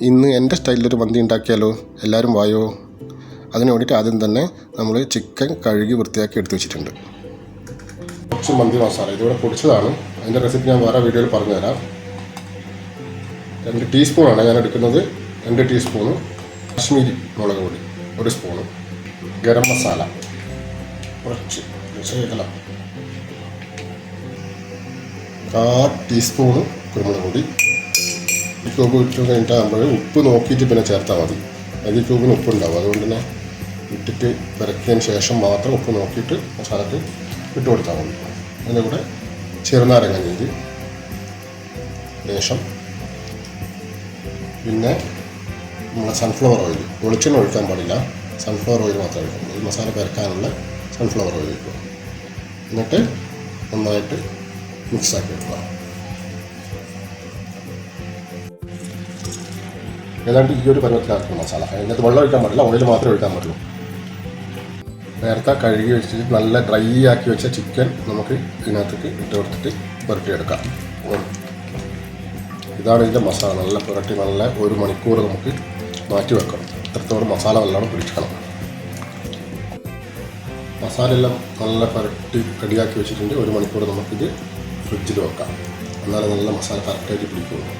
ഇന്ന് എന്റെ സ്റ്റൈലിലൊരു മന്തി ഉണ്ടാക്കിയാലോ? എല്ലാവരും വായോ? അതിന് വേണ്ടിയിട്ട് ആദ്യം തന്നെ നമ്മൾ ചിക്കൻ കഴുകി വൃത്തിയാക്കി എടുത്തു വെച്ചിട്ടുണ്ട്. കുറച്ച് മന്തി മസാല. ഇതിവിടെ പൊടിച്ചതാണ്. അതിന്റെ റെസിപ്പി ഞാൻ വേറെ വീഡിയോയിൽ പറഞ്ഞുതരാം. രണ്ട് ടീസ്പൂണാണ് ഞാൻ എടുക്കുന്നത്. രണ്ട് ടീസ്പൂണ് കാശ്മീരി മുളക് പൊടി ഒരു സ്പൂണ് ഗരം മസാല. കുറച്ച് ശകലം കാ ടീസ്പൂണ് കുരുമുളക് പൊടി. ക്യൂബ് ഇട്ട് കഴിഞ്ഞിട്ടാകുമ്പോൾ ഉപ്പ് നോക്കിയിട്ട് പിന്നെ ചേർത്താൽ മതി. അതിൽ ക്യൂബിന് ഉപ്പുണ്ടാവും. അതുകൊണ്ട് തന്നെ ഇട്ടിട്ട് വരക്കിയതിന് ശേഷം മാത്രം ഉപ്പ് നോക്കിയിട്ട് മസാലക്ക് ഇട്ട് കൊടുത്താൽ മതി. അതിന്റെ കൂടെ ചെറുനാരങ്ങ നീര് ലേശം പിന്നെ നമ്മളെ സൺഫ്ലവർ ഓയിൽ വെളിച്ചെണ്ണ ഒഴിക്കാൻ പാടില്ല. സൺഫ്ലവർ ഓയിൽ മാത്രം ഒഴിക്കണം ഈ മസാല പരക്കാനുള്ള സൺഫ്ലവർ ഓയിൽ ഒഴിക്കുക എന്നിട്ട് നന്നായിട്ട് മിക്സാക്കി എടുക്കുക. ഏതാണ്ട് ഈ ഒരു പരുവത്തിലാക്കണം മസാല. അതിനകത്ത് വെള്ളം ഒഴിക്കാൻ പാടില്ല ഓയിൽ മാത്രമേ ഒഴിക്കാൻ പാടുള്ളൂ നേരത്തെ കഴുകി വെച്ചിട്ട് നല്ല ഡ്രൈ ആക്കി വെച്ച ചിക്കൻ നമുക്ക് ഇതിനകത്തേക്ക് ഇട്ട് കൊടുത്തിട്ട് പുരട്ടിയെടുക്കാം. ഇതാണ് ഇതിന്റെ മസാല. നല്ല പുരട്ടി നല്ല ഒരു മണിക്കൂർ നമുക്ക് മാറ്റി വെക്കണം. ഇത്രത്തോളം മസാല നല്ലോണം പിടിക്കണം. മസാല എല്ലാം നല്ല പുരട്ടി റെഡിയാക്കി വെച്ചിട്ടുണ്ട്. ഒരു മണിക്കൂർ നമുക്കിത് ഫ്രിഡ്ജിൽ വെക്കാം. എന്നാലും നല്ല മസാല കറക്റ്റായിട്ട് പിടിക്കുള്ളൂ.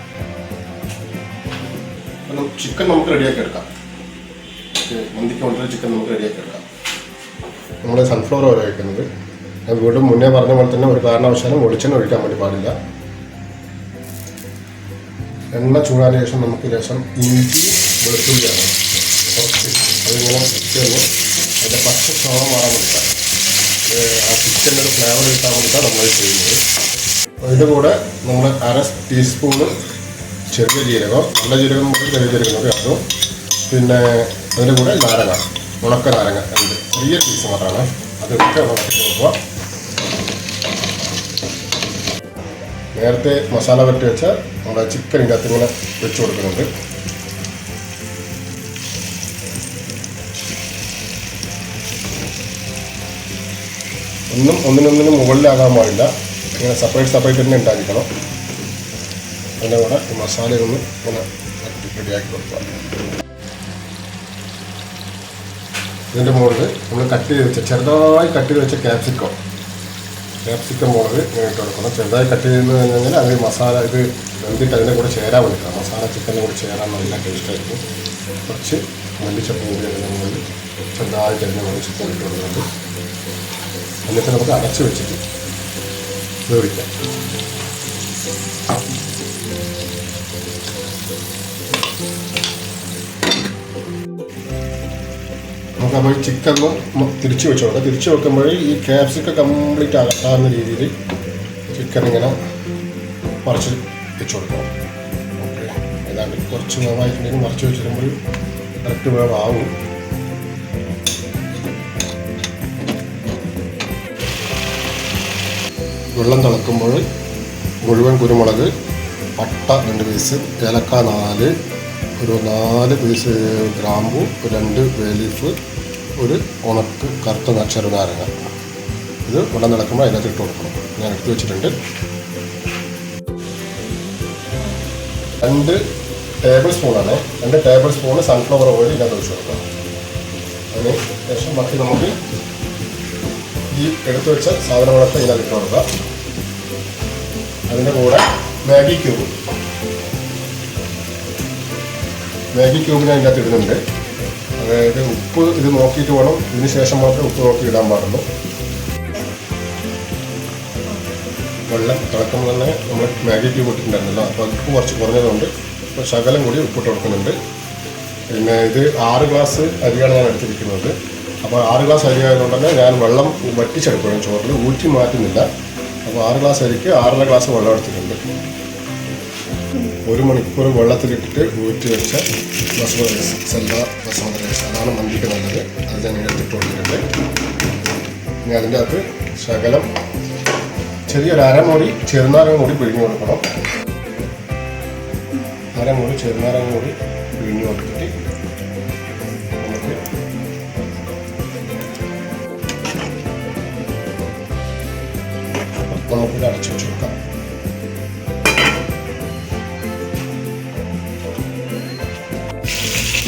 ചിക്കൻ നമുക്ക് റെഡിയാക്കി എടുക്കാം. മന്തിക്ക് കൊണ്ടുവരുന്ന ചിക്കൻ നമുക്ക് റെഡിയാക്കി എടുക്കാം. നമ്മൾ സൺഫ്ലവർ ഓയിൽ ഒഴിക്കുന്നത്. ഞാൻ വീണ്ടും മുന്നേ പറഞ്ഞ പോലെ തന്നെ ഒരു കാരണവശാലും വെളിച്ചെണ്ണ ഒഴിക്കാൻ വേണ്ടി പാടില്ല. എണ്ണ ചൂടാൻ ശേഷം നമുക്ക് ലേശം ഇഞ്ചി വെളുത്തുള്ളിയാണ്. കുറച്ച് അതിങ്ങനെ വെച്ചൊന്ന് അതിന്റെ പച്ച ചോളം മാറാൻ കൊടുക്കാം ആ ചിക്കന്റെ ഒരു ഫ്ലേവർ കിട്ടാൻ വേണ്ടിയിട്ടാണ് നമ്മൾ ചെയ്യുന്നത്. അതിന്റെ കൂടെ നമ്മൾ അര ടീസ്പൂണ് ചെറിയ ജീരകം നല്ല ജീരകം കൂടി ചെറിയ ജീരകം കൂടി അതും പിന്നെ അതിന്റെ കൂടെ നാരങ്ങ ഉണക്ക നാരങ്ങ ഉണ്ട് ചെറിയ പീസ് മാത്രമാണ്. അതൊക്കെ ഉണക്കി കൊടുക്കുക. നേരത്തെ മസാല പറ്റി വെച്ച നമ്മുടെ ചിക്കൻ ഇതിനകത്ത് ഇങ്ങനെ വെച്ച് കൊടുക്കുന്നുണ്ട്. ഒന്നും ഒന്നിനൊന്നിനും മുകളിലാകാൻ പാടില്ല. ഇങ്ങനെ സെപ്പറേറ്റ് സെപ്പറേറ്റ് തന്നെ ഉണ്ടാക്കിക്കണം. അതിന്റെ കൂടെ ഈ മസാലകളും ഇങ്ങനെ റെഡിയാക്കി കൊടുക്കുക ഇതിന്റെ മുകളിൽ നമ്മൾ കട്ട് ചെയ്ത് വെച്ച ചെറുതായി കട്ട് ചെയ്ത് വെച്ച ക്യാപ്സിക്കോ ക്യാപ്സിക്കം മുളക് ഇട്ട് കൊടുക്കണം. ചെറുതായി കട്ട് ചെയ്ത് കഴിഞ്ഞാൽ അത് മസാല ഇത് വെന്തിട്ട് അതിന്റെ കൂടെ ചേരാൻ വേണ്ടിയിട്ടാണ് മസാല ചിക്കന്റെ കൂടെ ചേരാൻ നല്ല ടേസ്റ്റായിരിക്കും കുറച്ച് മല്ലിച്ചപ്പം കൂടി അതിന്റെ മുകളിൽ ചെറുതായിട്ട് അതിന്റെ ചിക്കൻ ഇട്ട് കൊടുക്കുന്നുണ്ട്. എന്നിട്ട് നമുക്ക് അടച്ച് വെച്ചിട്ട് വേവിക്കാം. ഈ ചിക്കൻ തിരിച്ച് വെച്ച് കൊടുക്കാം. തിരിച്ച് വെക്കുമ്പോൾ ഈ ക്യാപ്സിക്ക കംപ്ലീറ്റ് അകത്താവുന്ന രീതിയിൽ ചിക്കൻ ഇങ്ങനെ മറിച്ച് വെച്ച് കൊടുക്കണം ഓക്കെ ഏതാണ്ട് കുറച്ച് വേവായിട്ടുണ്ടെങ്കിൽ മറിച്ച് വെച്ചിരുമ്പോൾ കറക്റ്റ് വേവാകും വെള്ളം തിളക്കുമ്പോൾ മുഴുവൻ കുരുമുളക് പട്ട രണ്ട് പീസ് ഏലക്ക നാല് ഒരു നാല് പീസ് ഗ്രാമ്പു രണ്ട് വേലീഫ് ഒരു ഉണക്ക് കറുത്ത ചെറുനാരങ്ങ. ഇത് വെള്ളം നടക്കുമ്പോൾ അതിനകത്ത് ഇട്ട് കൊടുക്കണം. ഞാൻ എടുത്ത് വെച്ചിട്ടുണ്ട്. രണ്ട് ടേബിൾ സ്പൂണാണ് രണ്ട് ടേബിൾ സ്പൂൺ സൺഫ്ലവർ ഓയിൽ ഇതിനകത്ത് ഒഴിച്ച് കൊടുക്കണം. അതിന് ശേഷം ബാക്കി നമുക്ക് ഈ എടുത്തു വെച്ച സാധനങ്ങളൊക്കെ ഇതിനകത്ത് ഇട്ട് കൊടുക്കുക അതിന്റെ കൂടെ മാഗി ക്യൂബ് മാഗി ക്യൂബ് ഞാൻ അകത്ത് ഇടുന്നുണ്ട്. അതായത് ഉപ്പ് ഇത് നോക്കിയിട്ട് വേണം. ഇതിന് ശേഷം മാത്രമേ ഉപ്പ് നോക്കി ഇടാൻ പാടുള്ളൂ. വെള്ളം തിളക്കുമ്പോൾ തന്നെ നമ്മൾ മാഗി ക്യൂബ് ഇട്ടിട്ടുണ്ടായിരുന്നല്ലോ. അപ്പോൾ ഉപ്പ് കുറച്ച് കുറഞ്ഞതുകൊണ്ട് ഇപ്പോൾ ശകലം കൂടി ഉപ്പിട്ട് കൊടുക്കുന്നുണ്ട്. പിന്നെ ഇത് ആറ് ഗ്ലാസ് അരിയാണ് ഞാൻ എടുത്തിരിക്കുന്നത്. അപ്പോൾ ആറ് ഗ്ലാസ് അരി ആയതുകൊണ്ട് തന്നെ ഞാൻ വെള്ളം വറ്റിച്ചെടുക്കുകയാണ്. ചോറിൽ ഊറ്റി മാറ്റുന്നില്ല. അപ്പോൾ ആറ് ഗ്ലാസ് അരിക്ക് ആറര ഗ്ലാസ് വെള്ളം എടുത്തിട്ടുണ്ട്. ഒരു മണിക്കൂർ വെള്ളത്തിലിട്ടിട്ട് ഊറ്റി വെച്ച ബസ്മതി റൈസ് സെല്ല ബസ്മതി റൈസ് അതാണ് മന്തിക്ക് നല്ലത് അത് ഞാൻ എടുത്തിട്ട് കൊടുത്തിട്ടുണ്ട് ഇനി അതിന്റെ അകത്ത് ശകലം ചെറിയൊരു അരമുറി ചെറുനാരം കൂടി പിഴിഞ്ഞു കൊടുക്കണം. അരമുറി ചെറുനാരം കൂടി പിഴിഞ്ഞു കൊടുത്തിട്ട് നമുക്ക് നമുക്കിത് അടച്ചു വെച്ച് കൊടുക്കാം.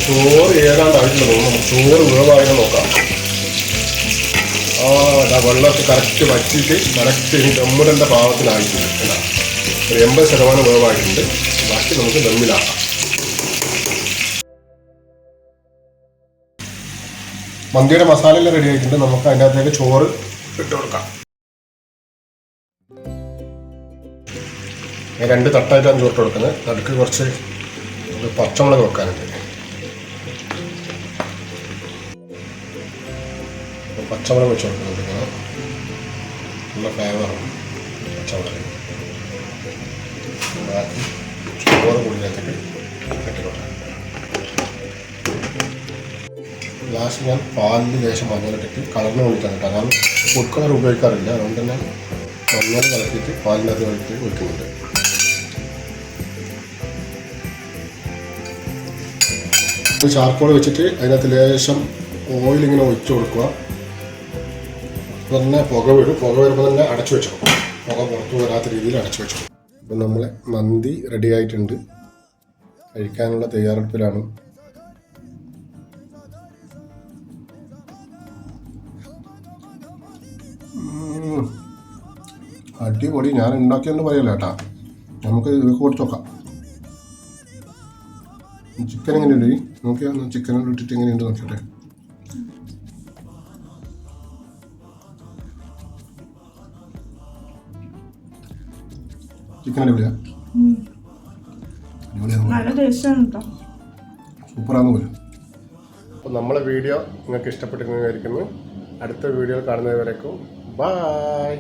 ചോറ് ഏതാണ്ട് ആയിട്ടില്ല തോന്നുന്നു. ചോറ് വേവായിട്ട് നോക്കാം. ആ അതാ വെള്ളമൊക്കെ കറക്റ്റ് വറ്റിയിട്ട് കറക്റ്റ് ഇനി ദമ്മിടേണ്ട പാകത്തിലായിട്ടുണ്ട് എന്നാ ഒരു എൺപത് ശതമാനം വേവായിട്ടുണ്ട് ബാക്കി നമുക്ക് ദമ്മിലാക്കാം. മന്തിയുടെ മസാലയെല്ലാം റെഡി ആയിട്ടുണ്ട്. നമുക്ക് അതിന്റെ അകത്തേക്ക് ചോറ് ഇട്ട് കൊടുക്കാം. രണ്ട് തട്ടായിട്ടാണ് ചോറിട്ട് കൊടുക്കുന്നത്. നടുക്ക് കുറച്ച് പച്ചമുളക് വെക്കാനുണ്ട്. പച്ചമുളക് വെച്ച് കൊടുക്കുന്നത് നല്ല ഫ്ലേവറാണ് പച്ചമുളക്. ബാക്കി ചോറ് കൂടിയിലേക്ക് കെട്ടിക്കൊള്ളാം ലാസ്റ്റ് ഞാൻ പാലിൽ ലേശം മഞ്ഞളിട്ടിട്ട് കളറിന് വേണ്ടിയിട്ടാണ് കേട്ടോ. കാരണം ഫുഡ് കളർ ഉപയോഗിക്കാറില്ല. അതുകൊണ്ട് തന്നെ മഞ്ഞൾ കലക്കിയിട്ട് അത് ഒഴിച്ച് ഒഴിക്കുന്നുണ്ട് ചാർക്കോൾ വെച്ചിട്ട് അതിനകത്ത് ലേശം ഓയിൽ ഇങ്ങനെ ഒഴിച്ചു കൊടുക്കുക. തന്നെ പുക വരും പുക വരുമ്പോൾ തന്നെ അടച്ചു വെച്ചോ പുക പുറത്തു വരാത്ത രീതിയിൽ അടച്ചു വെച്ചോ അപ്പം നമ്മളെ മന്തി റെഡി ആയിട്ടുണ്ട്. കഴിക്കാനുള്ള തയ്യാറെടുപ്പിലാണ്. അടിപൊളി. ഞാൻ ഉണ്ടാക്കിയെന്ന് പറയല്ല കേട്ടാ. നമുക്ക് ഇത് കൊടുത്തു നോക്കാം. ചിക്കൻ എങ്ങനെയുണ്ട്? നോക്കിയാ ചിക്കൻ ഇട്ടിട്ട് എങ്ങനെയുണ്ട് നോക്കട്ടെ ചിക്കൻ അടിപൊളിയാ. നല്ല ടേസ്റ്റാണ് കേട്ടോ സൂപ്പറാന്ന് പോലും. അപ്പോൾ നമ്മളെ വീഡിയോ നിങ്ങൾക്ക് ഇഷ്ടപ്പെട്ടിരിക്കുന്നു അടുത്ത വീഡിയോ കാണുന്നവരേക്കും ബായ്